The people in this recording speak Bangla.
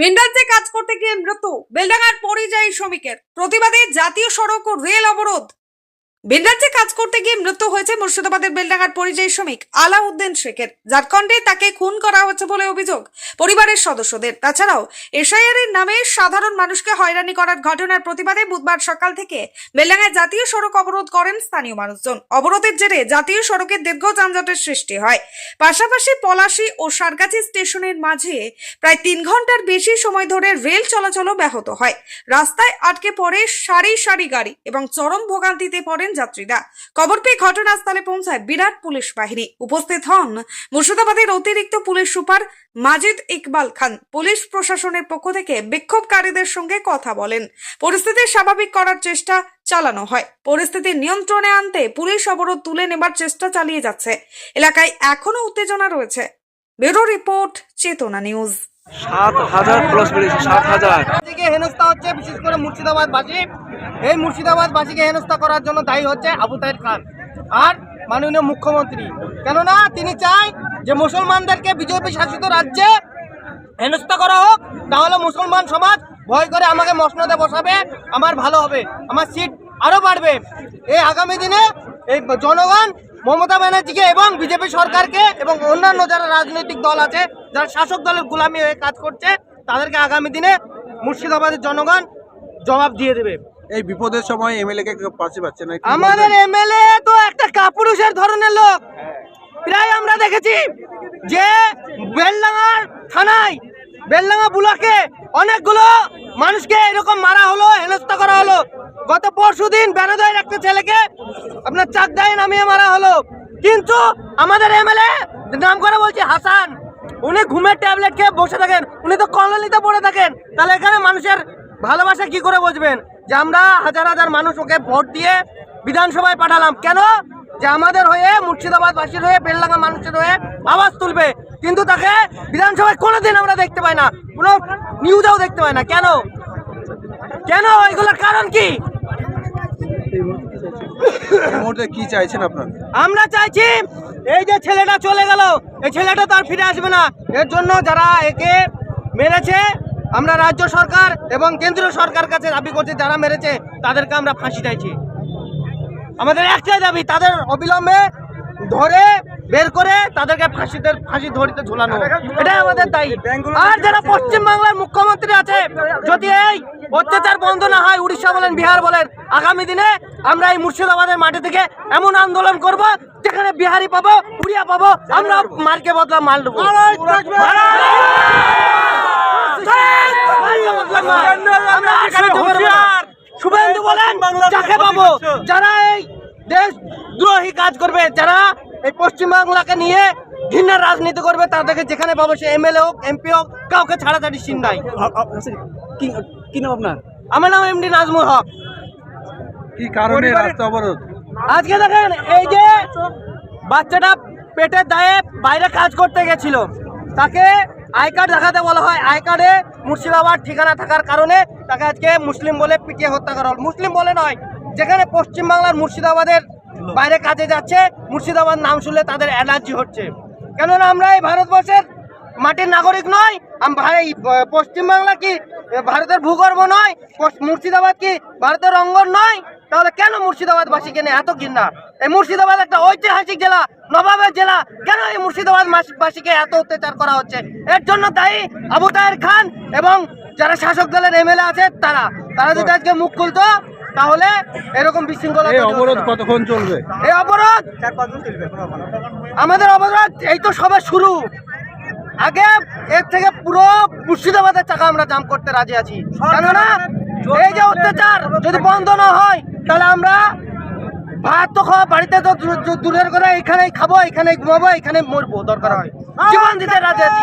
ভিনরাজ্যে কাজ করতে গিয়ে মৃত্যু বেলডাঙ্গার পরিযায়ী শ্রমিকের। প্রতিবাদে জাতীয় সড়ক ও রেল অবরোধ। ভিনরাজ্যে কাজ করতে গিয়ে মৃত্যু হয়েছে মুর্শিদাবাদের বেলডাঙ্গার পরিযায়ী শ্রমিক আলাউদ্দিন শেখের। ঝাড়খণ্ডে তাকে খুন করা হচ্ছে বলে অভিযোগ পরিবারের সদস্যদের। তাছাড়াও এসআইআর এর নামে সাধারণ মানুষকে হয়রানি করার ঘটনার প্রতিবাদে বুধবার সকাল থেকে বেলডাঙ্গায় জাতীয় সড়ক অবরোধ করেন স্থানীয় মানুষজন। অবরোধের জেরে জাতীয় সড়কে দীর্ঘ যানজটের সৃষ্টি হয়। পাশাপাশি পলাশী ও সারগাছি স্টেশনের মাঝে প্রায় তিন ঘণ্টার বেশি সময় ধরে রেল চলাচলও ব্যাহত হয়। রাস্তায় আটকে পড়ে সারি সারি গাড়ি এবং চরম ভোগান্তিতে পড়েন যাত্রীরা। খবর পেয়ে ঘটনাস্থলে পৌঁছায় বিরাট পুলিশ বাহিনী। উপস্থিত হন মুর্শিদাবাদের অতিরিক্ত police super Majid Iqbal Khan. Police প্রশাসনের পক্ষ থেকে বিক্ষোভকারীদের সঙ্গে কথা বলেন। পরিস্থিতি স্বাভাবিক করার চেষ্টা চালানো হয়। পরিস্থিতি নিয়ন্ত্রণে আনতে পুলিশ অবরোধ তুলে নেবার চেষ্টা চালিয়ে যাচ্ছে। এলাকায় এখনও উত্তেজনা রয়েছে। Bureau report, Chetana news. Murshidabad বাসী এই মুর্শিদাবাদ বাসীকে করার জন্য দায়ী হচ্ছে আবু তাহের খান আর মাননীয় মুখ্যমন্ত্রী। কেননা তিনি যে মুসলমানদেরকে শাসিত রাজ্যে করা হোক, তাহলে মুসলমান সমাজ ভয় করে আমাকে মসনদে বসাবে, আমার ভালো হবে, আমার সিট আরও বাড়বে। এই আগামী দিনে এই জনগণ মমতা ব্যানার্জিকে এবং বিজেপি সরকারকে এবং অন্যান্য যারা রাজনৈতিক দল আছে যারা শাসক দলের গোলামি হয়ে কাজ করছে তাদেরকে আগামী দিনে মুর্শিদাবাদের জনগণ জবাব দিয়ে দেবে। এই বিপদের সময় এমএলএ কে পাশে পাচ্ছে না আমাদের এমএলএ তো একটা কাপুরুষের ধরনের লোক। প্রায় আমরা দেখেছি যে বেলডাঙ্গার থানায় বেলডাঙ্গা বুলাকে অনেকগুলো মানুষকে এরকম মারা হলো, হেনস্থা করা হলো। গত পরশু দিন বেরোদয়ের একটা ছেলেকে আপনার চাকদায় নামিয়ে মারা হলো। কিন্তু আমাদের এমএলএ নাম করে বলছি, হাসান, উনি ঘুমের ট্যাবলেট খেয়ে বসে থাকেন, উনি তো কলোনিতে পড়ে থাকেন। তাহলে এখানে মানুষের ভালোবাসা কি করে বুঝবেন যে আমরা হাজার হাজার মানুষ ওকে ভোট দিয়ে বিধানসভায় পাঠালাম। কেন? যে আমাদের হয়ে মুর্শিদাবাদবাসীর হয়ে বেলডাঙ্গা মানুষের হয়ে আওয়াজ তুলবে। কিন্তু তাকে বিধানসভায় কোনোদিন আমরা দেখতে পাই না। কোনো নিউজেও দেখতে পাই না। কেন? কেন? এগুলোর কারণ কি? চাইছেন আপনারা? আমরা চাইছি এই যে ছেলেটা চলে গেল এই ছেলেটা তো আর ফিরে আসবে না। এর জন্য যারা একে মেরেছে আমরা রাজ্য সরকার এবং কেন্দ্রীয় সরকার কাছে দাবি করছি যারা মেরেছে তাদেরকে আমরা ফাঁসি চাইছি। আমাদের একটাই দাবি তাদের অবিলম্বে ধরে বের করে তাদেরকে ফাঁসিতে ফাঁসি ধরিতে ঝুলানো। এটাই আমাদের দায়ী। আর যারা পশ্চিম বাংলার মুখ্যমন্ত্রী আছে যদি এই অত্যাচার বন্ধ না হয় উড়িষ্যা বলেন বিহার বলেন আগামী দিনে আমরা এই মুর্শিদাবাদের মাটি থেকে এমন আন্দোলন করব যেখানে বিহারি পাবো উড়িয়া পাবো আমরা মার্কে বদলা মাল দেবো আমরা বলেন যাকে পাবো যারা এই দেশ দ্রোহী কাজ করবে যারা এই পশ্চিমবাংলাকে নিয়ে ঘৃণার রাজনীতি করবে তাদেরকে যেখানে পাবো সে এমএলএ হোক এমপি হোক কাউকে ছাড়াছাড়ি সিন নাই কি কি নাম আপনার? আমার নাম এমডি নাজমুল হক। কি কারণে রাস্তা অবরোধ? আজকে দেখেন এই যে বাচ্চাটা পেটের দায়ে বাইরে কাজ করতে গেছিল তাকে আই কার্ড দেখাতে বলা হয়, আই কার্ডে মুর্শিদাবাদ ঠিকানা থাকার কারণে তাকে আজকে মুসলিম বলে পিটিয়ে হত্যা করা হল। মুসলিম বলে নয়, যেখানে পশ্চিমবাংলার মুর্শিদাবাদের বাইরে কাজে যাচ্ছে, মুর্শিদাবাদ নাম শুনলে তাদের অ্যালার্জি হচ্ছে। কেননা আমরা এই ভারতবর্ষের মাটির নাগরিক নয় আম ভাই পশ্চিমবাংলা কি ভারতের ভূগর্ভ নয় মুর্শিদাবাদ কি ভারতের অঙ্গন নয়? তাহলে কেন মুর্শিদাবাদবাসীকে নিয়ে এত ঘৃণা? এই মুর্শিদাবাদ একটা ঐতিহাসিক জেলা নবাবের জেলা কেন এই মুর্শিদাবাদ মাস- বাসীকে এত অত্যাচার করা হচ্ছে? এর জন্য দায়ী আবু তাহের খান এবং যারা শাসক দলের এমএলএ আছে তারা। তারা যদি আজকে মুখ খুলতো তাহলে এরকম বিশৃঙ্খলা এই তৈরি হতো অবরোধ কতক্ষণ চলবে? এই অবরোধ আমাদের অবরোধ এই তো সবে শুরু। আগে এর থেকে পুরো মুর্শিদাবাদের টাকা আমরা জাম করতে রাজি আছি। কেননা এই যে অত্যাচার যদি বন্ধ না হয় তাহলে আমরা ভাত তো খাওয়া বাড়িতে তো দূর- দূর- দূরের করে এখানে খাব এখানে ঘুমাবো এখানে মরবো দরকার হয়। জীবন দিতে রাজি আছি।